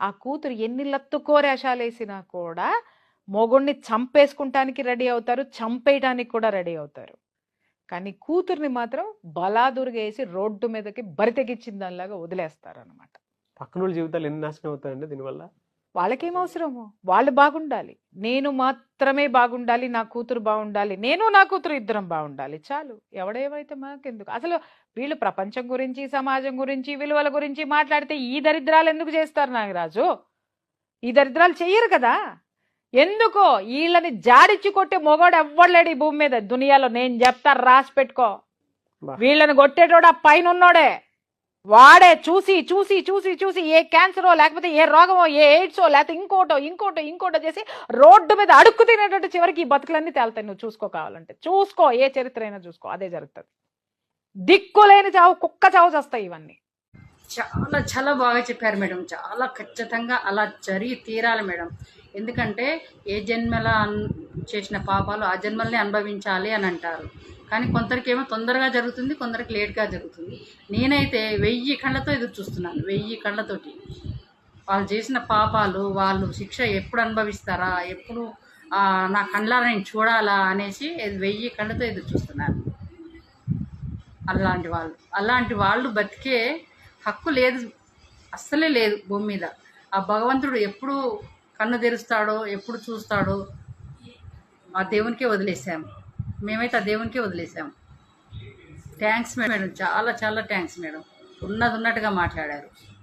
ఆ కూతురు ఎన్ని లత్తుకోరేషాలేసినా కూడా మొగుణ్ణి చంపేసుకుంటానికి రెడీ అవుతారు చంపేయటానికి కూడా రెడీ అవుతారు. కానీ కూతుర్ని మాత్రం బలాదురుగేసి రోడ్డు మీదకి బరితెగించిన దానిలాగా వదిలేస్తారు అనమాట పక్కన జీవితాలు ఎన్ని నాశనం అవుతాయండి దీనివల్ల? వాళ్ళకేం అవసరము? వాళ్ళు బాగుండాలి. నేను మాత్రమే బాగుండాలి నా కూతురు బాగుండాలి నేను నా కూతురు ఇద్దరం బాగుండాలి. చాలు. ఎవడేమైతే మాకెందుకు అసలు వీళ్ళు ప్రపంచం గురించి సమాజం గురించి విలువల గురించి మాట్లాడితే ఈ దరిద్రాలు ఎందుకు చేస్తారు నాగరాజు? ఈ దరిద్రాలు చెయ్యరు కదా? ఎందుకో వీళ్ళని జాడిచ్చి కొట్టే మొగోడు ఎవ్వడలేడు ఈ భూమి మీద. దునియాలో నేను చెప్తా రాసి పెట్టుకో. వీళ్ళని కొట్టేటోడు ఆ పైన ఉన్నోడే వాడే చూసి చూసి చూసి చూసి ఏ క్యాన్సరో లేకపోతే ఏ రోగమో ఏ ఎయిడ్సో లేకపోతే ఇంకోటో ఇంకోటో ఇంకోటో చేసి రోడ్డు మీద అడుక్కు తినేటట్టు చివరికి ఈ బతుకులన్నీ తేలుతాయి. నువ్వు చూసుకో కావాలంటే. చూసుకో ఏ చరిత్ర అయినా చూసుకో. అదే జరుగుతుంది. దిక్కులేని చావు కుక్క చావు చేస్తాయి ఇవన్నీ. చాలా చాలా బాగా చెప్పారు మేడం. చాలా ఖచ్చితంగా అలా జరిగి తీరాలి మేడం. ఎందుకంటే ఏ జన్మల చేసిన పాపాలు ఆ జన్మల్ని అనుభవించాలి అని అంటారు. కానీ కొందరికేమో తొందరగా జరుగుతుంది కొందరికి లేట్గా జరుగుతుంది. నేనైతే వెయ్యి కళ్ళతో ఎదురు చూస్తున్నాను వెయ్యి కళ్ళతోటి. వాళ్ళు చేసిన పాపాలు వాళ్ళు శిక్ష ఎప్పుడు అనుభవిస్తారా ఎప్పుడు నా కళ్ళ నేను చూడాలా అనేసి వెయ్యి కళ్ళతో ఎదురు చూస్తున్నాను అలాంటి వాళ్ళు. అలాంటి వాళ్ళు బతికే హక్కు లేదు అస్సలే లేదు భూమి మీద. ఆ భగవంతుడు ఎప్పుడు కన్ను తెరుస్తాడో ఎప్పుడు చూస్తాడో ఆ దేవునికే వదిలేసాము మేమైతే ఆ దేవునికే వదిలేసాము థ్యాంక్స్ మేడం. చాలా చాలా థ్యాంక్స్ మేడం. ఉన్నది ఉన్నట్టుగా మాట్లాడారు.